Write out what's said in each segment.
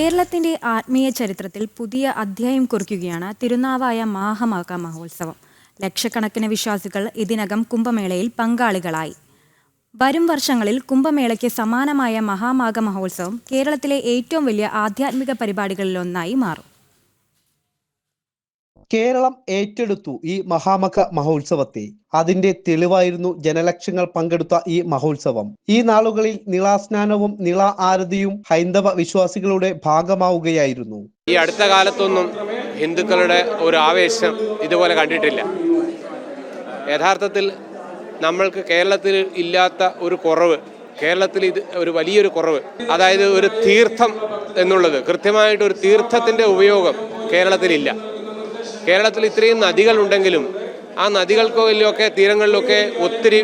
കേരളത്തിന്റെ ആത്മീയ ചരിത്രത്തിൽ പുതിയ അധ്യായം കുറിക്കുകയാണ് തിരുനാവായ മാഹമാക മഹോത്സവം. ലക്ഷക്കണക്കിന് വിശ്വാസികൾ ഇതിനകം കുംഭമേളയിൽ പങ്കാളികളായി. വരും വർഷങ്ങളിൽ കുംഭമേളയ്ക്ക് സമാനമായ മഹാമാഘ മഹോത്സവം കേരളത്തിലെ ഏറ്റവും വലിയ ആധ്യാത്മിക പരിപാടികളിലൊന്നായി മാറും. കേരളം ഏറ്റെടുത്തു ഈ മഹാമക മഹോത്സവത്തെ. അതിന്റെ തെളിവായിരുന്നു ജനലക്ഷങ്ങൾ പങ്കെടുത്ത ഈ മഹോത്സവം. ഈ നാളുകളിൽ നിളാസ്നാനവും നിള ആരതിയും ഹൈന്ദവ വിശ്വാസികളുടെ ഭാഗമാവുകയായിരുന്നു. ഈ അടുത്ത കാലത്തൊന്നും ഹിന്ദുക്കളുടെ ഒരു ആവേശം ഇതുപോലെ കണ്ടിട്ടില്ല. യഥാർത്ഥത്തിൽ നമ്മൾക്ക് കേരളത്തിൽ ഇല്ലാത്ത ഒരു കുറവ് കേരളത്തിൽ ഇത് ഒരു വലിയൊരു കുറവ് അതായത് ഒരു തീർത്ഥം എന്നുള്ളത് കൃത്യമായിട്ട് ഒരു തീർത്ഥത്തിന്റെ ഉപയോഗം കേരളത്തിലില്ല. കേരളത്തിൽ ഇത്രയും നദികളുണ്ടെങ്കിലും ആ നദികൾക്കൊക്കെ തീരങ്ങളിലൊക്കെ ഒത്തിരി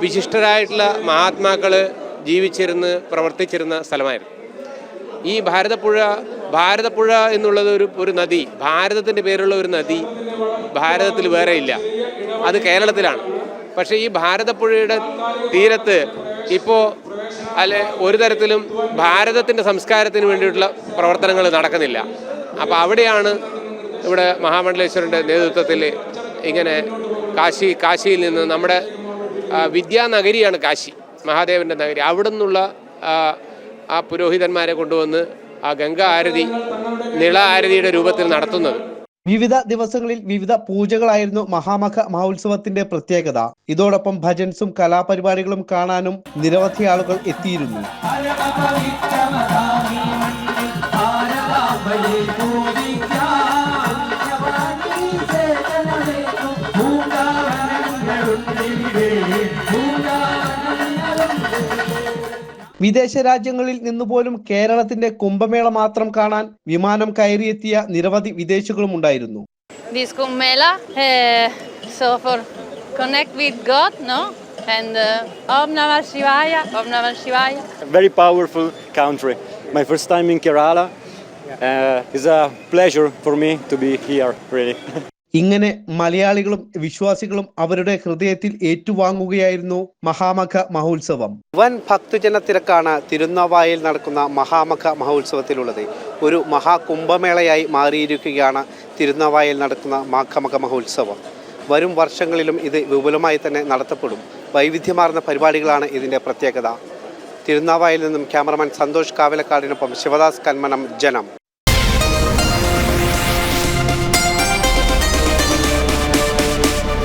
വിശിഷ്ടരായിട്ടുള്ള മഹാത്മാക്കൾ ജീവിച്ചിരുന്ന് പ്രവർത്തിച്ചിരുന്ന സ്ഥലമായിരുന്നു. ഈ ഭാരതപ്പുഴ ഭാരതപ്പുഴ എന്നുള്ളത് ഒരു ഒരു നദി ഭാരതത്തിന്റെ പേരുള്ള ഒരു നദി ഭാരതത്തിൽ വേറെ ഇല്ല. അത് കേരളത്തിലാണ്. പക്ഷേ ഈ ഭാരതപ്പുഴയുടെ തീരത്ത് ഇപ്പോൾ അല്ലെ ഒരു തരത്തിലും ഭാരതത്തിന്റെ സംസ്കാരത്തിന് വേണ്ടിയിട്ടുള്ള പ്രവർത്തനങ്ങൾ നടക്കുന്നില്ല. അപ്പോൾ അവിടെയാണ് ഇവിടെ മഹാമണ്ഡലേശ്വരന്റെ നേതൃത്വത്തിൽ ഇങ്ങനെ കാശി കാശിയിൽ നിന്ന് നമ്മുടെ വിദ്യാനഗരിയാണ് കാശി മഹാദേവന്റെ നഗരി. അവിടെ നിന്നുള്ള ആ, ആ പുരോഹിതന്മാരെ കൊണ്ടുവന്ന് ആ ഗംഗ ആരതി നിള ആരതിയുടെ രൂപത്തിൽ നടത്തുന്നത്. വിവിധ ദിവസങ്ങളിൽ വിവിധ പൂജകളായിരുന്നു മഹാമഖ മഹോത്സവത്തിന്റെ പ്രത്യേകത. ഇതോടൊപ്പം ഭജൻസും കലാപരിപാടികളും കാണാനും നിരവധി ആളുകൾ എത്തിയിരുന്നു. വിദേശ രാജ്യങ്ങളിൽ നിന്നുപോലും കേരളത്തിന്റെ കുംഭമേള മാത്രം കാണാൻ വിമാനം കയറിയെത്തിയ നിരവധി വിദേശികളും ഉണ്ടായിരുന്നു this Kumbhmela, Uh, so for connect with God, no? And uh, Om Namah Shivaya, Om Namah Shivaya. very powerful country. My first time in Kerala. Uh, it's a pleasure for me to be here, really. ഇങ്ങനെ മലയാളികളും വിശ്വാസികളും അവരുടെ ഹൃദയത്തിൽ ഏറ്റുവാങ്ങുകയായിരുന്നു മഹാമഖ മഹോത്സവം. വൻ ഭക്തജന തിരക്കാണ് തിരുനാവായയിൽ നടക്കുന്ന മഹാമഖ മഹോത്സവത്തിലുള്ളത്. ഒരു മഹാകുംഭമേളയായി മാറിയിരിക്കുകയാണ് തിരുനാവായയിൽ നടക്കുന്ന മാഘമഖ മഹോത്സവം. വരും വർഷങ്ങളിലും ഇത് വിപുലമായി തന്നെ നടത്തപ്പെടും. വൈവിധ്യമാർന്ന പരിപാടികളാണ് ഇതിന്റെ പ്രത്യേകത. തിരുനാവായിൽ നിന്നും ക്യാമറമാൻ സന്തോഷ് കാവലക്കാടിനൊപ്പം ശിവദാസ് കന്മനം ജനം.